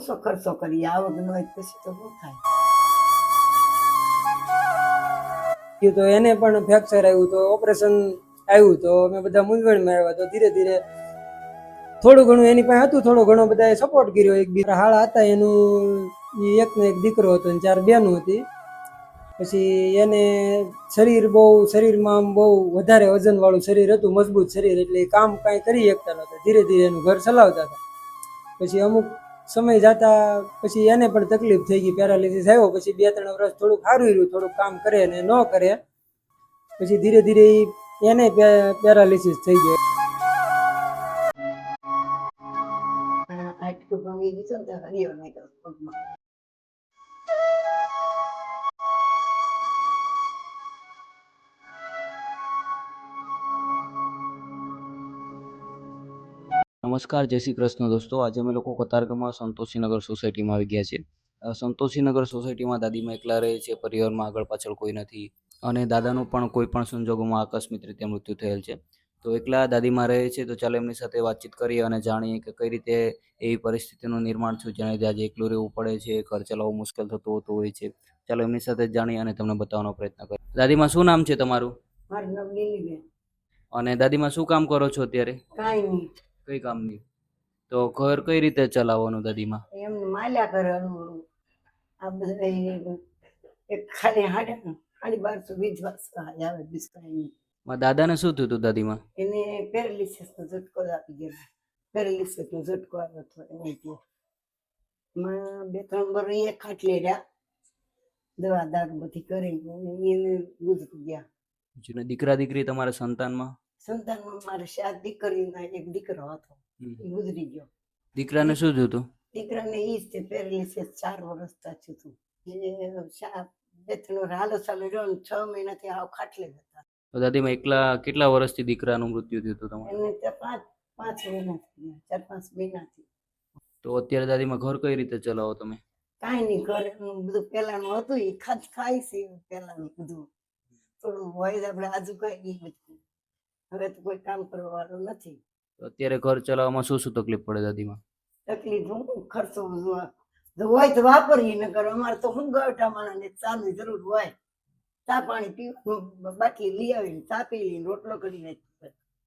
ઓછો ખર્ચો કરીએ આવક ન પછી તો શું થાય? તો એને પણ ફ્રેક્ચર આવ્યું, તો ઓપરેશન આવ્યું, તો અમે બધા મૂંઝવણમાં આવ્યા, તો ધીરે ધીરે થોડું ઘણું એની પાસે હતું, થોડો ઘણો બધાએ સપોર્ટ કર્યો. એક બીજા હાળા હતા, એનું એક એક દીકરો હતો ને ચાર બેનું હતી. પછી એને શરીર બહુ, શરીરમાં આમ બહુ વધારે વજનવાળું શરીર હતું, મજબૂત શરીર, એટલે કામ કાંઈ કરી શકતા નહોતા. ધીરે ધીરે એનું ઘર ચલાવતા હતા. પછી અમુક સમય જતા પછી એને પણ તકલીફ થઈ ગઈ પેરાલિસિસ આવ્યો, પછી બે ત્રણ વર્ષ થોડુંક સારું રહ્યું, થોડુંક કામ કરે ને ન કરે. પછી ધીરે ધીરે એને પેરાલિસિસ થઈ ગયો. આટલું ભાંગી ગયું ને નમસ્કાર જય શ્રી કૃષ્ણ દોસ્તો. આજે અમે લોકો કતારગામમાં સંતોષીનગર સોસાયટીમાં આવી ગયા છીએ. સંતોષીનગર સોસાયટીમાં દાદીમાં એકલા રહે છે પરિવારમાં આગળ પાછળ કોઈ નથી અને દાદાનું પણ કોઈ પણ સંજોગોમાં આકસ્મિક રીતે મૃત્યુ થયેલ છે. તો એકલા દાદીમાં રહે છે તો ચાલો એમની સાથે વાતચીત કરીએ અને જાણીએ કે કઈ રીતે એવી પરિસ્થિતિનું નિર્માણ થયું જેને આજે એકલું રહેવું પડે છે ઘર ચલાવવું મુશ્કેલ થતું હોતું હોય છે. ચાલો એમની સાથે જાણીએ અને તમને બતાવવાનો પ્રયત્ન કરીએ. દાદીમાં શું નામ છે તમારું? મારું નામ લીલીબેન. અને દાદીમાં શું કામ કરો છો અત્યારે? કાંઈ નહીં. કઈ કામ નહીં તો ઘર કઈ રીતે ચલાવવાનું દાદીમાં? એમને માલ્યા કરે આ બધા એક ખાલી હાડે ખાલી બારસો વીસ વર્ષ આવે બીજું કાંઈ માં દાદાને શું થયું હતું દાદીમાં? એને પેરાલિસિસ નો ઝટકો આપી ગયો. પેરાલિસિસ નો ઝટકો આવ્યો હતો એને ત્યાં બે ત્રણ વર્ષ એ ખાટલે રહ્યા દવા દારૂ બધી કરી એને ગુજરી ગયા. દીકરા દીકરી તમારા સંતાનમાં? સંતાનમાં મારે સાત દીકરીના એક દીકરો હતો એ ગુજરી ગયો. દીકરાને શું હતું? દીકરાને એ જ તે પેરેલિસિસ ચાર વર્ષ થયું હતું. એ બે ત્રણ હાલો ચાલો રહ્યો છ મહિનાથી આવ ખાટલે જ હતા તો દાદીમાં એકલા કેટલા વર્ષથી દીકરાનું મૃત્યુ થયું હતું તમારે? એને ત્યાં પાંચ પાંચ મહિનાથી ચાર પાંચ મહિનાથી. તો અત્યારે દાદીમાં ઘર કઈ રીતે ચલાવો તમે? કાંઈ નહીં ઘર બધું પેલાનું હતું એ ખાત ખાય છે પહેલાનું બધું. થોડું હોય આપણે આજુ કાંઈ નહીં બધું હવે તો કોઈ કામ કરવા વાળું નથી. તો અત્યારે ઘર ચલાવવામાં શું શું તકલીફ પડે દાદીમાં? તકલીફ હું ખર્ચો હોય તો વાપરીએ ન કરો અમારે તો હું ગવટા માણસને ચાની જરૂર હોય. ચા પાણી પીવું બાટલી લઈ આવીને ચા પી લઈને રોટલો કરીને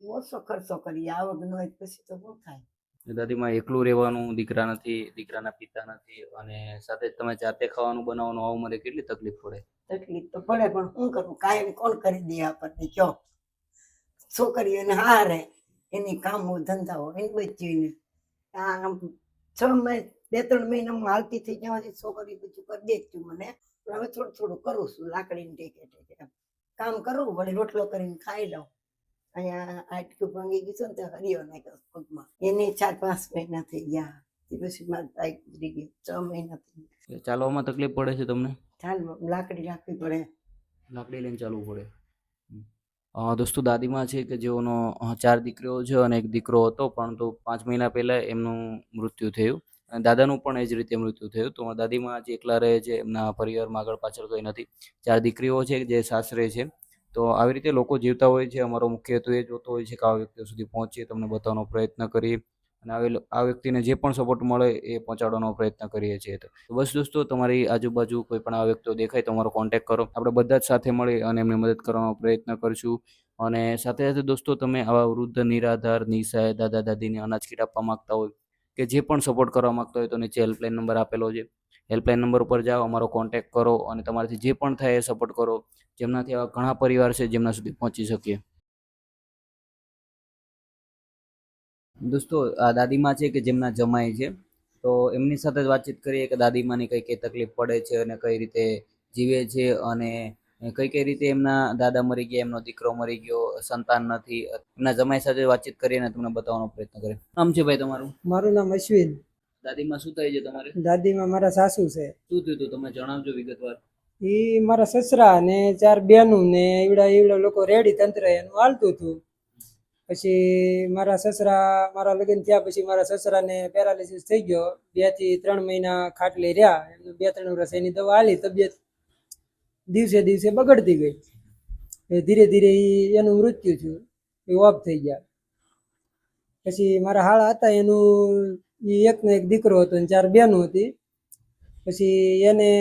ઓછો ખર્ચો કરીએ આવક ન હોય પછી તો શું થાય? દાદીમાં એકલું રહેવાનું દીકરા નથી દીકરાના પિતા નથી અને સાથે તમે જાતે ખાવાનું બનાવવાનું આવું મને કેટલી તકલીફ પડે? તકલીફ તો પડે પણ શું કરવું કાયમ કોણ કરી દે આપણને? કયો છોકરીઓને હારે એની કામો ધંધાઓ એની બચીને આમ છ મહિને બે ત્રણ મહિનામાં હાલતી થઈ ગયા પછી છોકરી બધું કરી દે મને. પણ હવે થોડું થોડું કરું છું લાકડીને ટેકે ટેકે. કામ કરું વળી રોટલો કરીને ખાઈ લઉં. અહીંયા આટલું ભાંગી ગયું છે ને તો હરિયો નાખ્યો પગમાં એને ચાર પાંચ મહિના થઈ ગયા. તે પછી મારી બાઈક ઉતરી ગઈ છ મહિના થઈ ગયા. ચાલવામાં તકલીફ પડે છે તમને? ચાલ લાકડી રાખવી પડે. લાકડી લઈને ચાલવું પડે. દોસ્તો દાદીમાં છે કે જેઓનો ચાર દીકરીઓ છે અને એક દીકરો હતો, પરંતુ પાંચ મહિના પહેલાં એમનું મૃત્યુ થયું. અને દાદાનું પણ એ જ રીતે મૃત્યુ થયું. તો દાદીમાં જે એકલા રહે છે, એમના પરિવારમાં આગળ પાછળ કંઈ નથી. ચાર દીકરીઓ છે, જે સાસરે છે. તો આવી રીતે લોકો જીવતા હોય છે. અમારો મુખ્ય હેતુ એ જોતો હોય છે કે આ વ્યક્તિઓ સુધી પહોંચીએ, તમને બતાવવાનો પ્રયત્ન કરીએ. અને આવેલો આ વ્યક્તિને જે પણ સપોર્ટ મળે એ પહોંચાડવાનો પ્રયત્ન કરીએ છીએ તો. બસ દોસ્તો, તમારી આજુબાજુ કોઈ પણ આ વ્યક્તિઓ દેખાય તો અમારો કોન્ટેક્ટ કરો. આપણે બધા જ સાથે મળી અને એમને મદદ કરવાનો પ્રયત્ન કરીશું. અને સાથે સાથે દોસ્તો, તમે આવા વૃદ્ધ, નિરાધાર, નિસહાય, દાદા, દાદીને અનાજ કીટ આપવા માંગતા હોય કે જે પણ સપોર્ટ કરવા માગતા હોય તો નીચે હેલ્પલાઇન નંબર આપેલો છે. હેલ્પલાઇન નંબર ઉપર જાઓ, અમારો કોન્ટેક્ટ કરો અને તમારાથી જે પણ થાય એ સપોર્ટ કરો. જેમનાથી આવા ઘણા પરિવાર છે જેમના સુધી પહોંચી શકીએ. દોસ્તો આ દાદીમાં છે કે જેમના જમાઈ છે તો એમની સાથે જ વાતચીત કરીએ કે દાદીમાની કઈ કઈ તકલીફ પડે છે અને કઈ રીતે જીવે છે અને કઈ કઈ રીતે એમના દાદા મરી ગયા એમનો દીકરો મરી ગયો સંતાન નથી એમના જમાઈ સાથે વાતચીત કરીને તમને બતાવવાનો પ્રયત્ન કરે નામ છે ભાઈ તમારું? મારું નામ અશ્વિન. દાદીમાં શું થાય છે તમારે? દાદીમાં મારા સાસુ છે. શું થયું હતું? તમે જણાવજો વિગતવાર. એ મારા સસરા ને ચાર બેનું ને એવડા એવડા લોકો રેડી તંત્ર એનું હાલતું હતું. પછી મારા સસરા, મારા લગ્ન થયા પછી મારા સસરાને પેરાલિસિસ થઈ ગયો. બેથી ત્રણ મહિના ખાટલી રહ્યા. એમનું બે ત્રણ વર્ષ એની દવા આલી, તબિયત દિવસે દિવસે બગડતી ગઈ. એ ધીરે ધીરે એનું મૃત્યુ થયું. એ ઓફ થઈ ગયા. પછી મારા હાળા હતા, એનું એક ને એક દીકરો હતો ને ચાર બહેનો હતી. પછી એને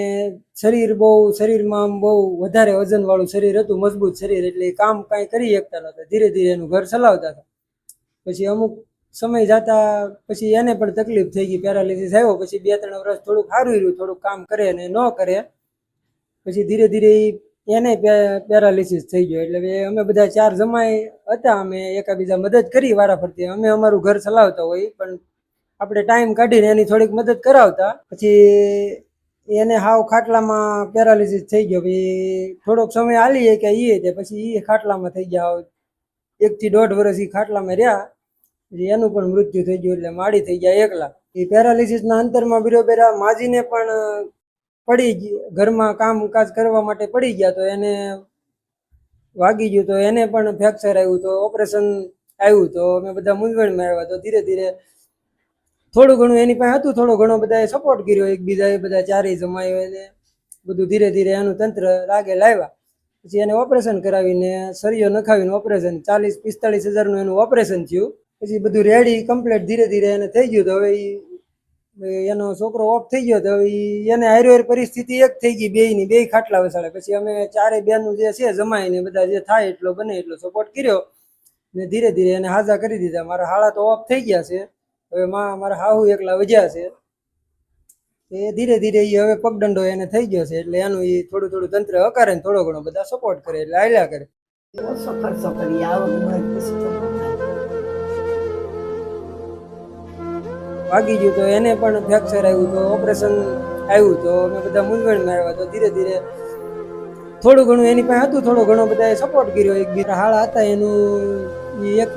શરીર બહુ, શરીરમાં આમ બહુ વધારે વજન વાળું શરીર હતું, મજબૂત શરીર એટલે કામ કાંઈ કરી શકતા નહોતા. ધીરે ધીરે એનું ઘર ચલાવતા હતા. પછી અમુક સમય જતા પછી એને પણ તકલીફ થઈ ગઈ પેરાલિસિસ આવ્યો, પછી બે ત્રણ વર્ષ થોડુંક સારું રહ્યું, થોડુંક કામ કરે ને ન કરે. પછી ધીરે ધીરે એને પેરાલિસિસ થઈ ગયો. એટલે અમે બધા ચાર જમાઈ હતા, અમે એકાબીજા મદદ કરી વારા ફરતી અમે અમારું ઘર ચલાવતા હોય, પણ આપણે ટાઈમ કાઢીને એની થોડીક મદદ કરાવતા. પછી એને હાવ ખાટલામાં પેરાલિસિસ થઈ ગયો. પછી થોડોક સમય હાલીએ કે એ તે પછી એ ખાટલામાં થઈ ગયા. એકથી દોઢ વર્ષ એ ખાટલામાં રહ્યા. પછી એનું પણ મૃત્યુ થઈ ગયું એટલે માડી થઈ ગયા એકલા. એ પેરાલિસિસના અંતરમાં બિરોબેરા માજીને પણ પડી ગઈ. ઘરમાં કામકાજ કરવા માટે પડી ગયા. તો એને વાગી ગયું. તો એને પણ ફ્રેક્ચર આવ્યું. તો ઓપરેશન આવ્યું. તો અમે બધા મૂંઝવણમાં આવ્યા તો ધીરે ધીરે થોડું ઘણું એની પાસે હતું, થોડો ઘણો બધાએ સપોર્ટ કર્યો, એકબીજાએ બધા ચારેય જમાયો એને. બધું ધીરે ધીરે એનું તંત્ર લાગે લાવ્યા. પછી એને ઓપરેશન કરાવીને સરિયો નખાવીને ઓપરેશન ચાલીસ, પિસ્તાળીસ હજારનું એનું ઓપરેશન થયું. પછી બધું રેડી કમ્પ્લીટ ધીરે ધીરે એને થઈ ગયું તો હવે એનો છોકરો ઓફ થઈ ગયો તો હવે એને હારી પરિસ્થિતિ એક થઈ ગઈ બેયની બે ખાટલા વસાડે. પછી અમે ચારે બેનું જે છે, જમાઈને બધા જે થાય એટલો, બને એટલો સપોર્ટ કર્યો. ને ધીરે ધીરે એને હાજા કરી દીધા. મારા હાળા તો ઓફ થઈ ગયા છે. હવે માં મારા હાહુ એકલા વજ્યા છે. એ ધીરે ધીરે એ હવે પગદંડો એને થઈ ગયો છે. એટલે એનું એ થોડું થોડું તંત્ર હકારે ને થોડો ઘણો બધા સપોર્ટ કરે એટલે આયલા કરે. સફર થાય. વાગી ગયું તો એને પણ ફ્રેક્ચર આવ્યું તો ઓપરેશન આવ્યું તો અમે બધા મૂંઝવણમાં આવ્યા તો ધીરે ધીરે થોડું ઘણું એની પાસે હતું થોડો ઘણો બધાએ સપોર્ટ કર્યો. એકબીજા હાળા હતા એનું એક